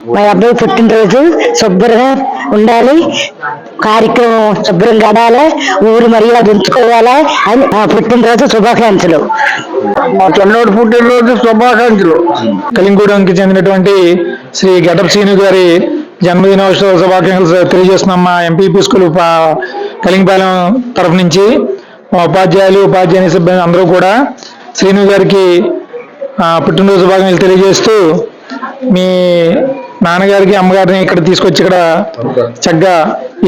మా అబ్బాయి పుట్టినరోజు శుభ్రంగా ఉండాలి. కార్యక్రమం శుభ్రం గడాలి. ఊరు మర్యాద ఉంచుకోవాలి. అని ఆ పుట్టినరోజు శుభాకాంక్షలు. మా చిన్నోడు పుట్టినరోజు శుభాకాంక్షలు. కలింగూడెంకి చెందినటువంటి శ్రీ గడప్ శ్రీను గారి జన్మదినోత్సవ శుభాకాంక్షలు తెలియజేస్తున్నాం మా ఎంపీపీ స్కూల్ కలింగపాలెం తరఫు నుంచి. మా ఉపాధ్యాయులు ఉపాధ్యాయుని సిబ్బంది అందరూ కూడా శ్రీను గారికి పుట్టినరోజు శుభాకాంక్షలు తెలియజేస్తూ మీ నాన్నగారికి అమ్మగారిని ఇక్కడ తీసుకొచ్చి ఇక్కడ చక్కగా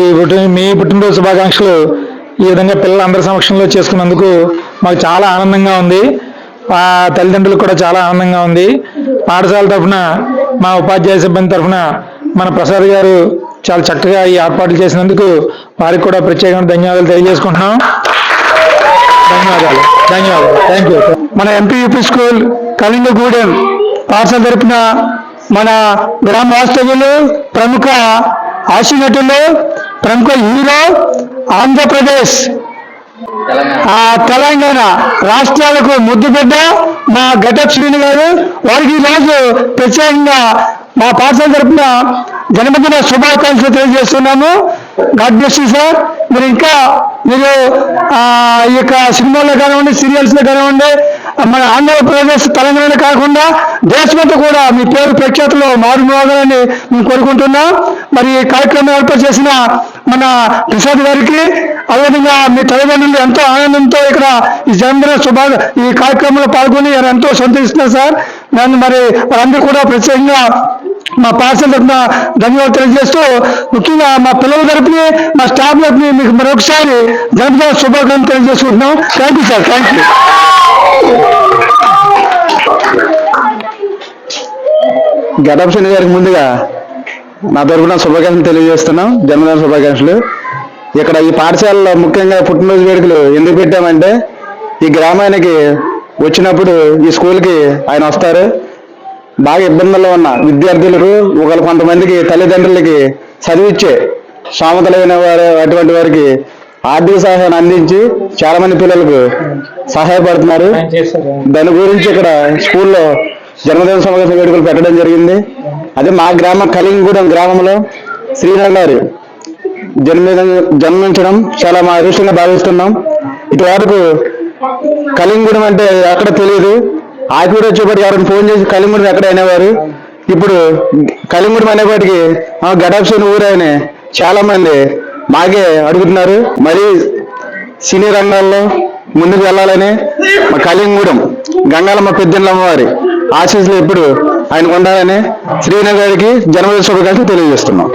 ఈ పుట్టిన మీ పుట్టినరోజు శుభాకాంక్షలు ఈ విధంగా పిల్లలందరి సమక్షంలో చేసుకున్నందుకు మాకు చాలా ఆనందంగా ఉంది. ఆ తల్లిదండ్రులకు కూడా చాలా ఆనందంగా ఉంది. పాఠశాల తరఫున మా ఉపాధ్యాయ సిబ్బంది తరఫున మన ప్రసాద్ గారు చాలా చక్కగా ఈ ఏర్పాట్లు చేసినందుకు వారికి కూడా ప్రత్యేకంగా ధన్యవాదాలు తెలియజేసుకుంటున్నాం. ధన్యవాదాలు. ధన్యవాదాలు. థ్యాంక్ యూ మన ఎంపీయూపీ స్కూల్ కలింగగూడెం పాఠశాల తరఫున మన గ్రామ వాస్తవ్యులు ప్రముఖ హాస్యనటులు ప్రముఖ హీరో ఆంధ్రప్రదేశ్. తెలంగాణ రాష్ట్రాలకు ముద్దు మా గటప్ శ్రీని గారు వారికి ఈరోజు ప్రత్యేకంగా మా పాఠశాల తరఫున జన్మదిన శుభాకాంక్షలు తెలియజేస్తున్నాము. God bless you sir. మీరు ఇంకా మీరు ఈ యొక్క సినిమాల్లో కానివ్వండి సీరియల్స్లో కానివ్వండి మన ఆంధ్రప్రదేశ్ తెలంగాణ కాకుండా దేశమంతా కూడా మీ పేరు ప్రఖ్యాతలో మారుమోగాలని మేము కోరుకుంటున్నాం. మరి ఈ కార్యక్రమం ఏర్పాటు చేసిన మన ప్రసాద్ గారికి అదేవిధంగా మీ తల్లిదండ్రులు ఎంతో ఆనందంతో ఇక్కడ ఈ జన్మదిన శుభా ఈ కార్యక్రమంలో పాల్గొని ఎంతో సంతోషిస్తున్నారు సార్. నన్ను మరి వారందరూ కూడా ప్రత్యేకంగా మా పార్సల్ తరఫున ధన్యవాదాలు తెలియజేస్తూ ముఖ్యంగా మా పిల్లల తరపుని మా స్టాఫ్ తరపుని మీకు మరొకసారి జన్మదిన శుభాకాంక్షలు తెలియజేసుకుంటున్నాం. Thank you sir thank you Gadapa Shani గారికి ముందుగా నా తరఫున శుభాకాంక్షలు తెలియజేస్తున్నాం. జన్మదిన శుభాకాంక్షలు. ఇక్కడ ఈ పాఠశాలలో ముఖ్యంగా పుట్టినరోజు వేడుకలు ఎందుకు పెట్టామంటే ఈ గ్రామానికి వచ్చినప్పుడు ఈ స్కూల్కి ఆయన వస్తారు. బాగా ఇబ్బందుల్లో ఉన్న విద్యార్థులకు ఒకళ్ళు కొంతమందికి తల్లిదండ్రులకి చదివిచ్చే సామతలైన వారు అటువంటి వారికి ఆర్థిక సహాయాన్ని అందించి చాలా మంది పిల్లలకు సహాయపడుతున్నారు. దాని గురించి ఇక్కడ స్కూల్లో జన్మదిన సమావేశం వేడుకలు పెట్టడం జరిగింది. అదే మా గ్రామం కలింగూడెం గ్రామంలో శ్రీనగర్ గారు జన్మదిన జన్మించడం చాలా మా అదృష్టంగా భావిస్తున్నాం. ఇటు వరకు కలింగూడెం అంటే ఎక్కడ తెలియదు. ఆకివీడు వచ్చేప్పటికి ఎవరైనా ఫోన్ చేసి కలింగూడెం ఎక్కడ అనేవారు. ఇప్పుడు కలింగూడెం అనేప్పటికి గడాప్సిన ఊరు చాలా మంది మాకే అడుగుతున్నారు. మరి సినీ రంగాల్లో ముందుకు వెళ్ళాలని మా కలింగూడెం గంగాలమ్మ పెద్దలమ్మ వారి ఆశీస్సులు ఎప్పుడు ఆయనకు ఉండాలని శ్రీనగర్కి జన్మదిన శుభాకాంక్షలు తెలియజేస్తున్నాం.